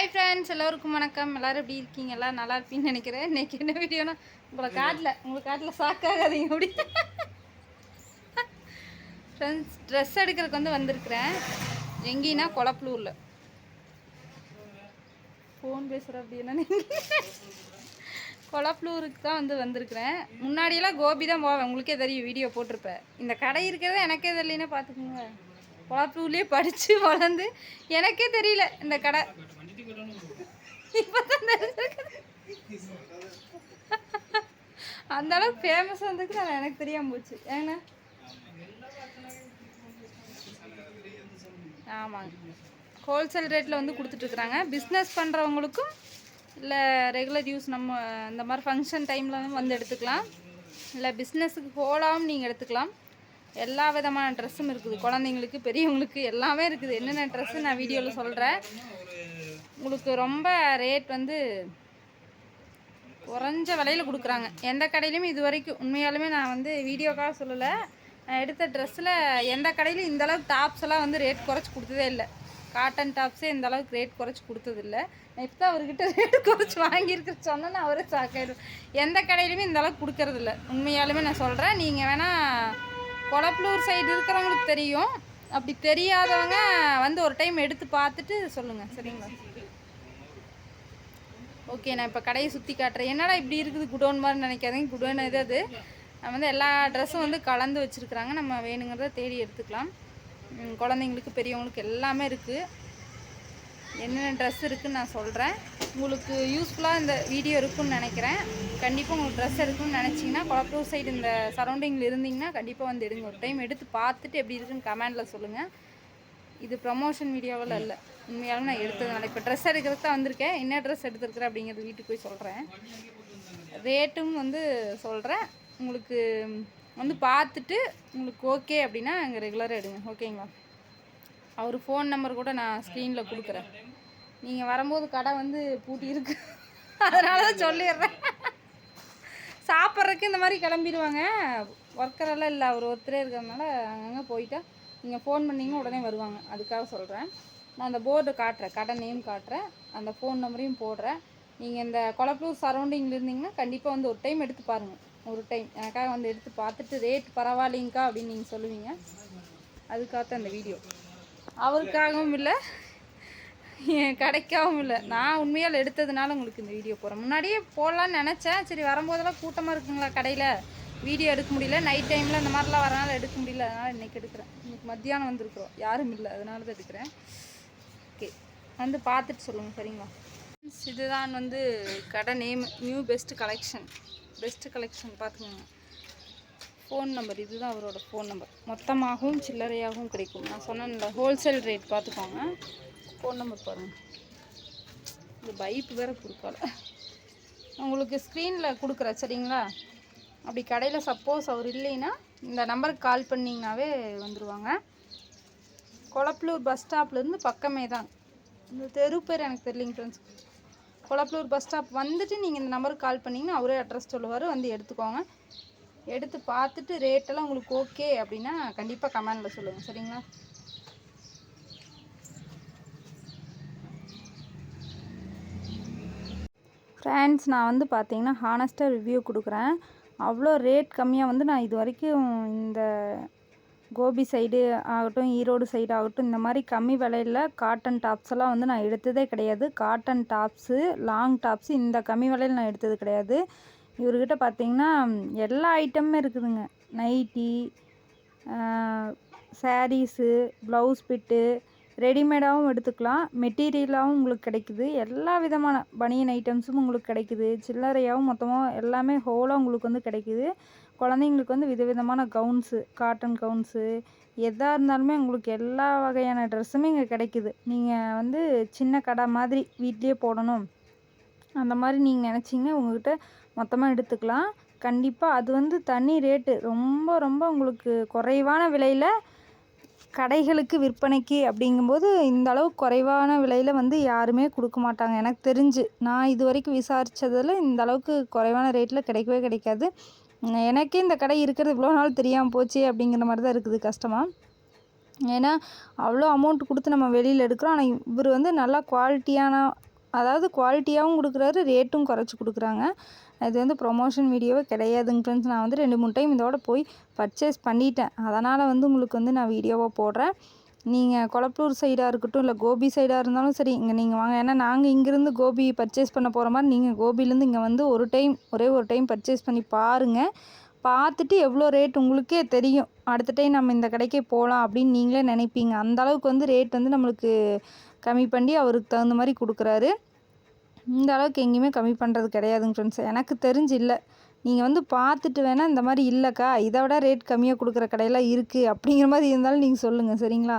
Hi friends எல்லோருக்கும் வணக்கம். எல்லோரும் எப்படி இருக்கீங்க? எல்லாம் நல்லா இருப்பீங்கன்னு நினைக்கிறேன். இன்னைக்கு என்ன வீடியோனா உங்களை காட்டில் உங்களை காட்டில் சாக்காகாதீங்க அப்படி. ஃப்ரெண்ட்ஸ் ட்ரெஸ் எடுக்கிறதுக்கு வந்து வந்திருக்கிறேன். எங்கேனா கொளப்பலூரில் ஃபோன் பேசுகிற அப்படின்னா கொளப்பலூருக்கு தான் வந்து வந்திருக்கிறேன். முன்னாடியெல்லாம் கோபி தான் போவேன். உங்களுக்கே தெரியும் வீடியோ போட்டிருப்பேன். இந்த கடை இருக்கிறத எனக்கே தெரியலன்னா பார்த்துக்கோங்க. கொளப்பலூர்லேயே படித்து வளர்ந்து எனக்கே தெரியல இந்த கடை. அந்த அளவுக்கு ஃபேமஸ் வந்ததுக்கு நான் எனக்கு தெரியாம போச்சு. ஏன்னா? ஆமாங்க. ஹோல்சேல் ரேட்டில் வந்து கொடுத்துட்ருக்குறாங்க பிஸ்னஸ் பண்ணுறவங்களுக்கும் இல்லை ரெகுலர் யூஸ் நம்ம இந்த மாதிரி ஃபங்க்ஷன் டைமில் வந்து எடுத்துக்கலாம். இல்லை பிஸ்னஸுக்கு ஹோலாகவும் நீங்கள் எடுத்துக்கலாம். எல்லா விதமான ட்ரெஸ்ஸும் இருக்குது. குழந்தைங்களுக்கு பெரியவங்களுக்கு எல்லாமே இருக்குது. என்னென்ன ட்ரெஸ்ஸு நான் வீடியோவில் சொல்கிறேன் உங்களுக்கு ரொம்ப ரேட் வந்து குறைஞ்ச விலையில் கொடுக்குறாங்க. எந்த கடையிலையும் இது வரைக்கும் உண்மையாலுமே நான் வந்து வீடியோக்காக சொல்லலை. நான் எடுத்த ட்ரெஸ்ஸில் எந்த கடையிலும் இந்த அளவுக்கு டாப்ஸ் எல்லாம் வந்து ரேட் குறைச்சி கொடுத்ததே இல்லை. காட்டன் டாப்ஸே இந்த அளவுக்கு ரேட் குறைச்சி கொடுத்ததில்ல நான் இப்போ தான் அவர்கிட்ட ரேட் குறைச்சி வாங்கியிருக்க சொன்னேன்னா அவரே சாக்காயிடும் எந்த கடையிலுமே இந்த அளவுக்கு கொடுக்கறதில்ல உண்மையாலுமே நான் சொல்கிறேன் நீங்கள் வேணால் கொளப்பலூர் சைடு இருக்கிறவங்களுக்கு தெரியும். அப்படி தெரியாதவங்க வந்து ஒரு டைம் எடுத்து பார்த்துட்டு சொல்லுங்கள் சரிங்களா? ஓகே நான் இப்போ கடையை சுற்றி காட்டுறேன். என்னடா இப்படி இருக்குது? குடோன் மாதிரி நினைக்காதீங்க. குடோன் இது அது. நம்ம வந்து எல்லா ட்ரெஸ்ஸும் வந்து கலந்து வச்சுருக்குறாங்க. நம்ம வேணுங்கிறத தேடி எடுத்துக்கலாம். குழந்தைங்களுக்கு பெரியவங்களுக்கு எல்லாமே இருக்குது என்னென்ன ட்ரெஸ் இருக்குதுன்னு நான் சொல்கிறேன் உங்களுக்கு யூஸ்ஃபுல்லாக இந்த வீடியோ இருக்குன்னு நினைக்கிறேன். கண்டிப்பாக உங்களுக்கு ட்ரெஸ் இருக்குன்னு நினச்சிங்கன்னா கொளப்பூர் சைடு இந்த சரௌண்டிங்கில் இருந்தீங்கன்னா கண்டிப்பாக வந்து எடுங்க. ஒரு டைம் எடுத்து பார்த்துட்டு எப்படி இருக்குன்னு கமெண்டில் சொல்லுங்கள் இது ப்ரமோஷன் வீடியோவில் இல்லை. உண்மையாலும் நான் எடுத்ததுனால இப்போ ட்ரெஸ் எடுக்கிறதுக்கு தான் வந்திருக்கேன். என்ன ட்ரெஸ் எடுத்துருக்குறேன் அப்படிங்கிறது வீட்டுக்கு போய் சொல்கிறேன் ரேட்டும் வந்து சொல்கிறேன் உங்களுக்கு வந்து பார்த்துட்டு உங்களுக்கு ஓகே அப்படின்னா அங்கே ரெகுலராக எடுங்க. ஓகேங்களா அவர் ஃபோன் நம்பர் கூட நான் ஸ்க்ரீனில் கொடுக்குறேன். நீங்கள் வரும்போது கடை வந்து பூட்டி இருக்கு. அதனால தான் சொல்லிடுறேன். சாப்பிட்றதுக்கு இந்த மாதிரி கிளம்பிடுவாங்க. ஒர்க்கரெல்லாம் இல்லை. அவர் ஒருத்தரே இருக்கிறதுனால அங்கங்கே போயிட்டா நீங்கள் ஃபோன் பண்ணீங்கன்னா உடனே வருவாங்க. அதுக்காக சொல்கிறேன் நான் அந்த போர்டு காட்டுறேன். கடை நேம் காட்டுறேன். அந்த ஃபோன் நம்பரையும் போடுறேன். நீங்கள் இந்த கொலப்பூர் சரௌண்டிங்கில் இருந்தீங்கன்னா கண்டிப்பாக வந்து ஒரு டைம் எடுத்து பாருங்கள் ஒரு டைம் எனக்காக வந்து எடுத்து பார்த்துட்டு ரேட் பரவாயில்லைங்கக்கா அப்படின்னு நீங்கள் சொல்லுவீங்க. அதுக்காக தான் வீடியோ அவருக்காகவும் இல்லை என் கடைக்காகவும் இல்லை. நான் உண்மையால் எடுத்ததுனால உங்களுக்கு இந்த வீடியோ போகிறேன் முன்னாடியே போடலான்னு நினச்சேன். சரி வரும்போதெல்லாம் கூட்டமாக இருக்குங்களா கடையில்? வீடியோ எடுக்க முடியல நைட் டைமில் இந்த மாதிரிலாம் வரனால எடுக்க முடியல அதனால் இன்றைக்கி எடுக்கிறேன். இன்னைக்கு மத்தியானம் வந்திருக்கிறோம். யாரும் இல்லை அதனால தான் எடுக்கிறேன். ஓகே வந்து பார்த்துட்டு சொல்லுங்கள் சரிங்களா? இதுதான் வந்து கடை name new best collection best collection பார்த்துக்கோங்க. ஃபோன் நம்பர் இதுதான் அவரோட ஃபோன் நம்பர் மொத்தமாகவும் சில்லறையாகவும் கிடைக்கும். நான் சொன்னேன்ல ஹோல்சேல் ரேட் பார்த்துக்கோங்க. ஃபோன் நம்பர் பாருங்கள் இந்த பைப் வேறு கொடுக்கல உங்களுக்கு ஸ்க்ரீனில் கொடுக்குறேன் சரிங்களா? அப்படி கடையில் சப்போஸ் அவர் இல்லைன்னா இந்த நம்பருக்கு கால் பண்ணிங்கனாவே வந்துடுவாங்க கொளப்பலூர் பஸ் ஸ்டாப்லேருந்து பக்கமே தான். இந்த தெரு பேர் எனக்கு தெரியலிங்க ஃப்ரெண்ட்ஸ் கொளப்பலூர் பஸ் ஸ்டாப் வந்துட்டு நீங்கள் இந்த நம்பருக்கு கால் பண்ணிங்கன்னா அவரே அட்ரஸ் சொல்லுவார். வந்து எடுத்துக்கோங்க. எடுத்து பார்த்துட்டு ரேட்டெல்லாம் உங்களுக்கு ஓகே அப்படின்னா கண்டிப்பாக கமெண்டில் சொல்லுங்கள் சரிங்களா? ஃப்ரெண்ட்ஸ் நான் வந்து பார்த்தீங்கன்னா ஹானஸ்ட்டாக ரிவ்யூ கொடுக்குறேன். அவ்வளோ ரேட் கம்மியாக வந்து நான் இது வரைக்கும் இந்த கோபி சைடு ஆகட்டும் ஈரோடு சைடு ஆகட்டும் இந்த மாதிரி கம்மி விலையில் காட்டன் டாப்ஸ் எல்லாம் வந்து நான் எடுத்ததே கிடையாது. காட்டன் டாப்ஸு லாங் டாப்ஸு இந்த கம்மி விலையில் நான் எடுத்தது கிடையாது. இவர்கிட்ட பார்த்தீங்கன்னா எல்லா ஐட்டமுமே இருக்குதுங்க. நைட்டி சாரீஸு ப்ளவுஸ் பிட்டு ரெடிமேடாகவும் எடுத்துக்கலாம். மெட்டீரியலாகவும் உங்களுக்கு கிடைக்குது. எல்லா விதமான பனியன் ஐட்டம்ஸும் உங்களுக்கு கிடைக்குது. சில்லறையாகவும் மொத்தமாக எல்லாமே ஹோலாக உங்களுக்கு வந்து கிடைக்குது. குழந்தைங்களுக்கு வந்து விதவிதமான கவுன்ஸு காட்டன் கவுன்ஸு எதாக இருந்தாலுமே உங்களுக்கு எல்லா வகையான ட்ரெஸ்ஸுமே இங்கே கிடைக்குது. நீங்கள் வந்து சின்ன கடை மாதிரி வீட்லேயே போடணும். அந்த மாதிரி நீங்கள் நினச்சிங்கன்னா உங்கள்கிட்ட மொத்தமாக எடுத்துக்கலாம். கண்டிப்பாக அது வந்து தனி ரேட்டு ரொம்ப ரொம்ப உங்களுக்கு குறைவான விலையில் கடைகளுக்கு விற்பனைக்கு அப்படிங்கும்போது இந்த அளவு குறைவான விலையில் வந்து யாருமே கொடுக்க மாட்டாங்க. எனக்கு தெரிஞ்சு நான் இது வரைக்கும் விசாரித்ததில் இந்த அளவுக்கு குறைவான ரேட்டில் கிடைக்கவே கிடைக்காது. எனக்கே இந்த கடை இருக்கிறது இவ்வளோ நாள் தெரியாமல் போச்சு அப்படிங்கிற மாதிரி தான் இருக்குது கஷ்டமாக ஏன்னா அவ்வளோ அமௌண்ட் கொடுத்து நம்ம வெளியில் எடுக்கிறோம். ஆனால் இவர் வந்து நல்லா குவாலிட்டியான அதாவது குவாலிட்டியாகவும் கொடுக்குறாரு ரேட்டும் குறைச்சி கொடுக்குறாங்க. இது வந்து ப்ரொமோஷன் வீடியோவே கிடையாதுங்க ஃப்ரெண்ட்ஸ் நான் வந்து ரெண்டு மூணு டைம் இதோட போய் பர்ச்சேஸ் பண்ணிட்டேன். அதனால் வந்து உங்களுக்கு வந்து நான் வீடியோவாக போடுறேன். நீங்கள் கொளப்பூர் சைடாக இருக்கட்டும் இல்லை கோபி சைடாக இருந்தாலும் சரி இங்கே நீங்கள் வாங்க. ஏன்னா நாங்கள் இங்கேருந்து கோபி பர்ச்சேஸ் பண்ண போகிற மாதிரி நீங்கள் கோபிலேருந்து இங்கே வந்து ஒரு டைம் ஒரே ஒரு டைம் பர்ச்சேஸ் பண்ணி பாருங்கள் பார்த்துட்டு எவ்வளோ ரேட் உங்களுக்கே தெரியும். அடுத்த டைம் நம்ம இந்த கடைக்கே போகலாம் அப்படின்னு நீங்களே நினைப்பீங்க. அந்த அளவுக்கு வந்து ரேட் வந்து நம்மளுக்கு கம்மி பண்ணி அவருக்கு தகுந்த மாதிரி கொடுக்குறாரு. இந்த அளவுக்கு எங்கேயுமே கம்மி பண்ணுறது கிடையாதுங்க ஃப்ரெண்ட்ஸ் எனக்கு தெரிஞ்சு இல்லை. நீங்கள் வந்து பார்த்துட்டு வேணால் இந்த மாதிரி இல்லைக்கா இதை விட ரேட் கம்மியாக கொடுக்குற கடையெல்லாம் இருக்குது அப்படிங்கிற மாதிரி இருந்தாலும் நீங்கள் சொல்லுங்கள் சரிங்களா?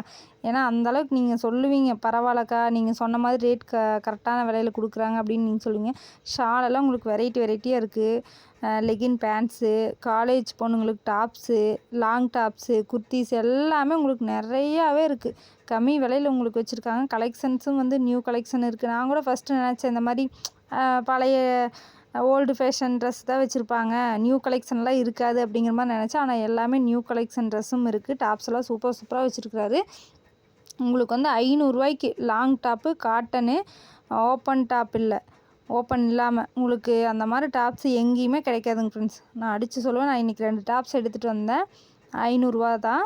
ஏன்னா அந்தளவுக்கு நீங்கள் சொல்லுவீங்க பரவாயில்லக்கா நீங்கள் சொன்ன மாதிரி ரேட் க கரெக்டான விலையில் கொடுக்குறாங்க அப்படின்னு நீங்கள் சொல்லுவீங்க. ஷாலெல்லாம் உங்களுக்கு வெரைட்டி வெரைட்டியாக இருக்குது லெகின் பேண்ட்ஸு காலேஜ் பொண்ணுங்களுக்கு டாப்ஸு லாங் டாப்ஸு குர்த்திஸ் எல்லாமே உங்களுக்கு நிறையாவே இருக்குது கம்மி விலையில் உங்களுக்கு வச்சுருக்காங்க. கலெக்ஷன்ஸும் வந்து நியூ கலெக்ஷன் இருக்குது நான் கூட ஃபஸ்ட்டு நினச்சேன் இந்த மாதிரி பழைய ஓல்டு ஃபேஷன் ட்ரெஸ் தான் வச்சுருப்பாங்க. நியூ கலெக்ஷன்லாம் இருக்காது அப்படிங்கிற மாதிரி நினச்சேன் ஆனால் எல்லாமே நியூ கலெக்ஷன் ட்ரெஸ்ஸும் இருக்குது டாப்ஸ் எல்லாம் சூப்பர் சூப்பராக வச்சுருக்கிறாரு. உங்களுக்கு வந்து ஐநூறுரூவாய்க்கு long top cotton open top இல்லை. ஓப்பன் இல்லாமல் உங்களுக்கு அந்த மாதிரி டாப்ஸ் எங்கேயுமே கிடைக்காதுங்க ஃப்ரெண்ட்ஸ் நான் அடித்து சொல்லுவேன் நான் இன்றைக்கி ரெண்டு டாப்ஸ் எடுத்துகிட்டு வந்தேன். ஐநூறுரூவா தான்.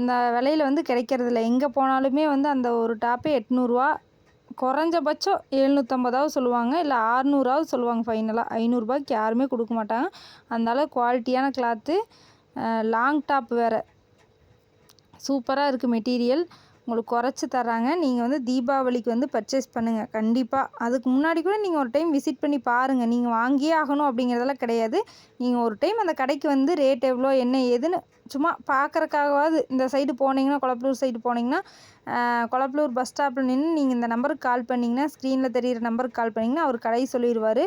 இந்த விலையில் வந்து கிடைக்கிறதில்ல. எங்கே போனாலுமே வந்து அந்த ஒரு டாப்பே எட்நூறுரூவா குறைஞ்சபட்சம் எழுநூற்றம்பதாவது சொல்லுவாங்க இல்லை ஆறுநூறாவது சொல்லுவாங்க ஃபைனலாக ஐநூறுரூபாய்க்கு யாருமே கொடுக்க மாட்டாங்க. அதனால் குவாலிட்டியான கிளாத்து லாங் டாப் வேறு. சூப்பராக இருக்குது மெட்டீரியல் உங்களுக்கு குறைச்சி தர்றாங்க. நீங்கள் வந்து தீபாவளிக்கு வந்து பர்ச்சேஸ் பண்ணுங்கள் கண்டிப்பாக அதுக்கு முன்னாடி கூட நீங்கள் ஒரு டைம் விசிட் பண்ணி பாருங்கள் நீங்கள் வாங்கியே ஆகணும் அப்படிங்கிறதெல்லாம் கிடையாது. நீங்கள் ஒரு டைம் அந்த கடைக்கு வந்து ரேட் எவ்வளோ என்ன ஏதுன்னு சும்மா பார்க்குறக்காகவாது இந்த சைடு போனீங்கன்னா கொளப்பலூர் சைடு போனீங்கன்னா கொளப்பலூர் பஸ் ஸ்டாப்பில் நின்று நீங்கள் இந்த நம்பருக்கு கால் பண்ணிங்கன்னா ஸ்க்ரீனில் தெரிகிற நம்பருக்கு கால் பண்ணிங்கன்னா அவர் கடை சொல்லிடுவார்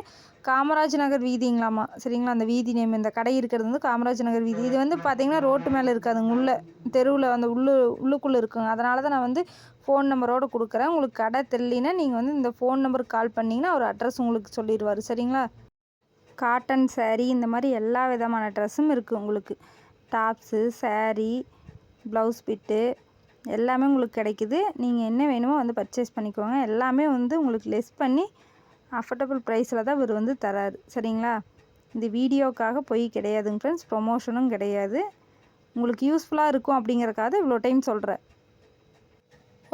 காமராஜ் நகர் வீதிங்களாமா? சரிங்களா? அந்த வீதி நேம் இந்த கடை இருக்கிறது வந்து காமராஜ் நகர் வீதி. இது வந்து பார்த்திங்கன்னா ரோட்டு மேலே இருக்காதுங்க உள்ளே தெருவில் அந்த உள்ளு உள்ளுக்குள்ளே இருக்குங்க. அதனால தான் நான் வந்து ஃபோன் நம்பரோடு கொடுக்குறேன். உங்களுக்கு கடை தெரியலனா நீங்கள் வந்து இந்த ஃபோன் நம்பருக்கு கால் பண்ணிங்கன்னா அவர் அட்ரஸ் உங்களுக்கு சொல்லிடுவார் சரிங்களா? காட்டன் சேரீ இந்த மாதிரி எல்லா விதமான ட்ரெஸ்ஸும் இருக்குது உங்களுக்கு. டாப்ஸு சேரீ ப்ளவுஸ் பிட்டு எல்லாமே உங்களுக்கு கிடைக்குது. நீங்கள் என்ன வேணுமோ வந்து பர்ச்சேஸ் பண்ணிக்கோங்க. எல்லாமே வந்து உங்களுக்கு லெஸ் பண்ணி அஃபர்டபுள் ப்ரைஸில் தான் இவர் வந்து தராரு. சரிங்களா? இந்த வீடியோக்காக போய் கிடையாதுங்க ஃப்ரெண்ட்ஸ் ப்ரொமோஷனும் கிடையாது. உங்களுக்கு யூஸ்ஃபுல்லாக இருக்கும் அப்படிங்கிறக்காக இவ்வளோ டைம் சொல்கிறேன்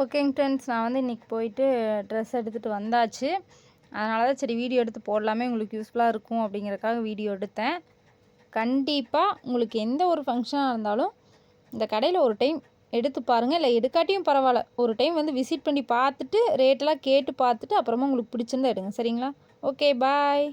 ஓகேங்க ஃப்ரெண்ட்ஸ் நான் வந்து இன்றைக்கி போயிட்டு ட்ரெஸ் எடுத்துகிட்டு வந்தாச்சு. அதனால தான் சரி வீடியோ எடுத்து போடலாமே. உங்களுக்கு யூஸ்ஃபுல்லாக இருக்கும் அப்படிங்கிறக்காக வீடியோ எடுத்தேன். கண்டிப்பாக உங்களுக்கு எந்த ஒரு ஃபங்க்ஷனாக இருந்தாலும் இந்த கடையில் ஒரு டைம் எடுத்து பாருங்கள் இல்லை எடுக்காட்டியும் பரவாயில்ல. ஒரு டைம் வந்து விசிட் பண்ணி பார்த்துட்டு ரேட்டெல்லாம் கேட்டு பார்த்துட்டு அப்புறமா உங்களுக்கு பிடிச்சிருந்தா எடுங்க. சரிங்களா? Okay bye